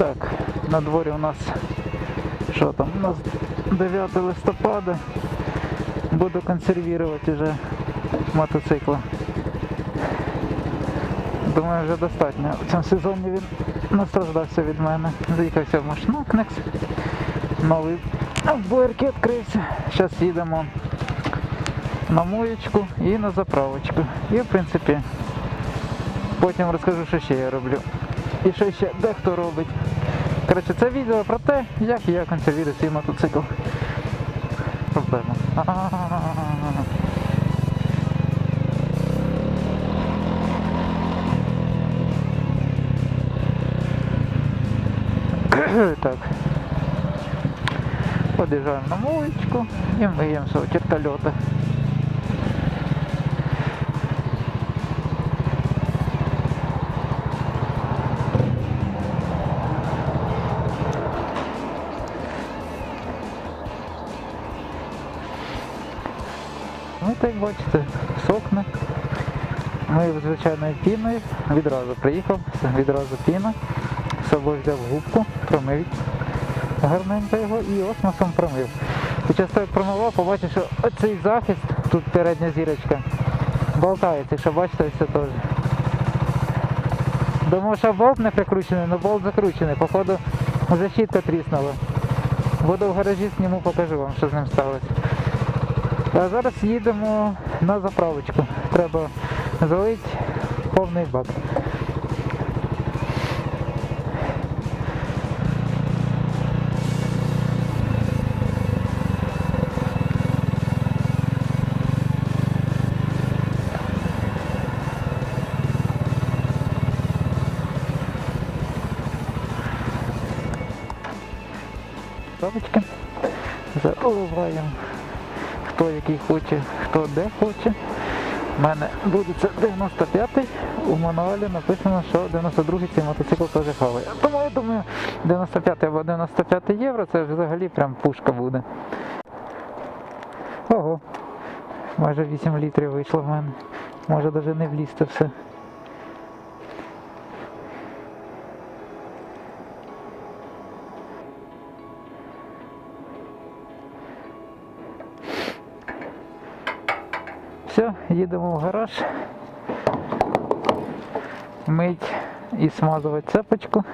Так, на дворі у нас що там? У нас 9 листопада. Буду консервувати вже мотоцикла. Думаю, вже достатньо. В цьому сезоні він настраждався від мене. Заїхався в Машнокнекс. Новий в Боярки відкрився. Зараз їдемо на моєчку і на заправочку. І в принципі потім розкажу, що ще я роблю. І що ще дехто робить. Коротше, це відео про те, як я консервірую свій мотоцикл. Проблема. Так. Подъезжаем на моечку и мыем свого вертолета. Так бачите, сохне. Ми звичайною піною відразу приїхав, відразу піна. З собою взяв губку, промив гарненько його і осмосом промив. Під час того, як промивав, побачив, що оцей захист, тут передня зірочка, болтається, що бачите, все теж. Думав, що болт не прикручений, але болт закручений. Походу вже тріснула. Буду в гаражі зніму, покажу вам, що з ним сталося. А зараз їдемо на заправочку. Треба залити повний бак. Заливаємо. Хто який хоче, хто де хоче. У мене буде це 95-й, у мануалі написано, що 92-й цей мотоцикл теж хаває. Тому я думаю, 95-й або 95 євро це взагалі прям пушка буде. Ого, майже 8 літрів вийшло в мене. Може навіть не влізти все. Все, їдемо в гараж. Мить і смазувати цепочку.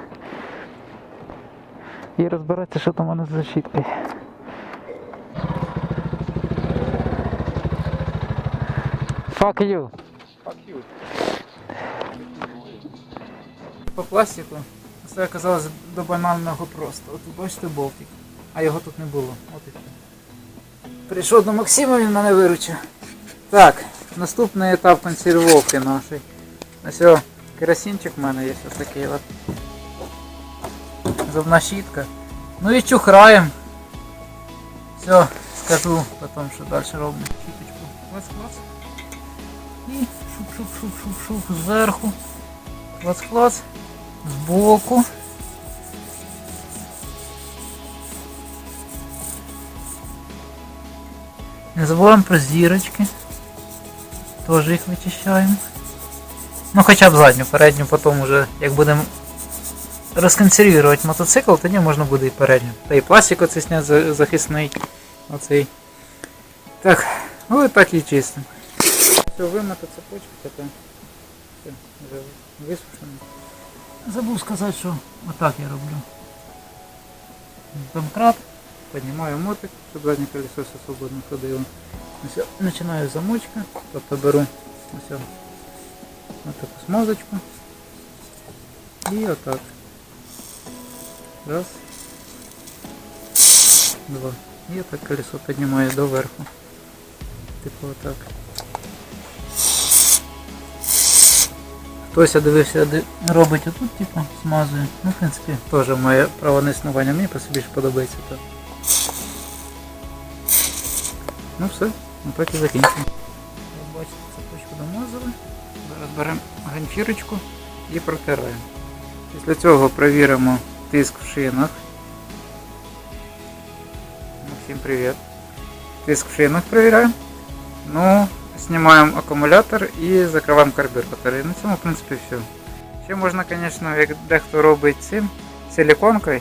І розбиратися, що там у мене з защиткою. Fuck you. По пластику це оказалось до банального просто. От ви бачите болтик, а його тут не було. От і все. Прийшов до Максима, він мене виручив. Так, наступний етап консервовки нашої. Ось керосинчик в мене є ось такий от. Зубна щітка. Ну і чухраєм. Все, скажу потім, що далі робимо. Щіточку. Клац-клац. І шуп-шуп-шуп-шуп-шуп зверху. Клац-клац. Збоку. Не забуваємо про зірочки. Теж їх вичищаємо. Ну хоча б задню, передню потім уже, як будемо розконсервувати мотоцикл, тоді можна буде і передню. Та і пластик оцей сняти за- захисний. Оцей. Так, ну і так і чисто. Все, вимити цепочку така. Все, вже висушено. Забув сказати, що отак я роблю. Домкрат, піднімаю мотик, щоб заднє колесо все свободно ходило. Ось, починаю з замочка, тобто беру ось о, ось таку смазочку. І отак. Раз. Два. І отак колесо піднімаю доверху. Типу отак. Хтось я дивився, робить отут, типу, смазує. Ну, в принципі, теж моє право на існування, мені по собі ж подобається так. Ну все, ну так і закінчимо. Бачите, цепочку домазали. Зараз беремо ганчірочку і протираємо. Після цього перевіримо тиск в шинах. Максим, привіт. Тиск в шинах перевіряємо. Ну, знімаємо акумулятор і закриваємо карбюратор. І на цьому, в принципі, все. Ще можна, звісно, як дехто робить цим силіконкою,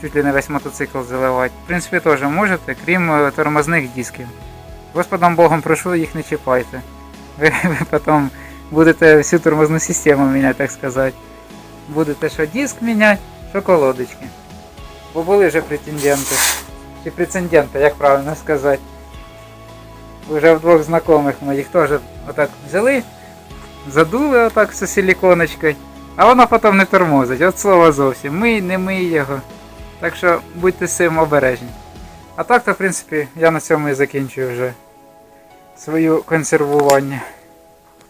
чуть ли не весь мотоцикл заливати. В принципі, теж можете, крім е, тормозних дисків. Господом Богом прошу, їх не чіпайте. Ви, ви потім будете всю тормозну систему міняти, так сказати. Будете що диск міняти, що колодочки. Бо були вже претенденти. Чи прецеденти, як правильно сказати. Уже в двох знайомих моїх теж отак взяли, задули отак з силіконочкою, а воно потім не тормозить. От слова зовсім. Мий, не мий його. Так що будьте з цим обережні. А так то, в принципі, я на цьому і закінчую вже свою консервування.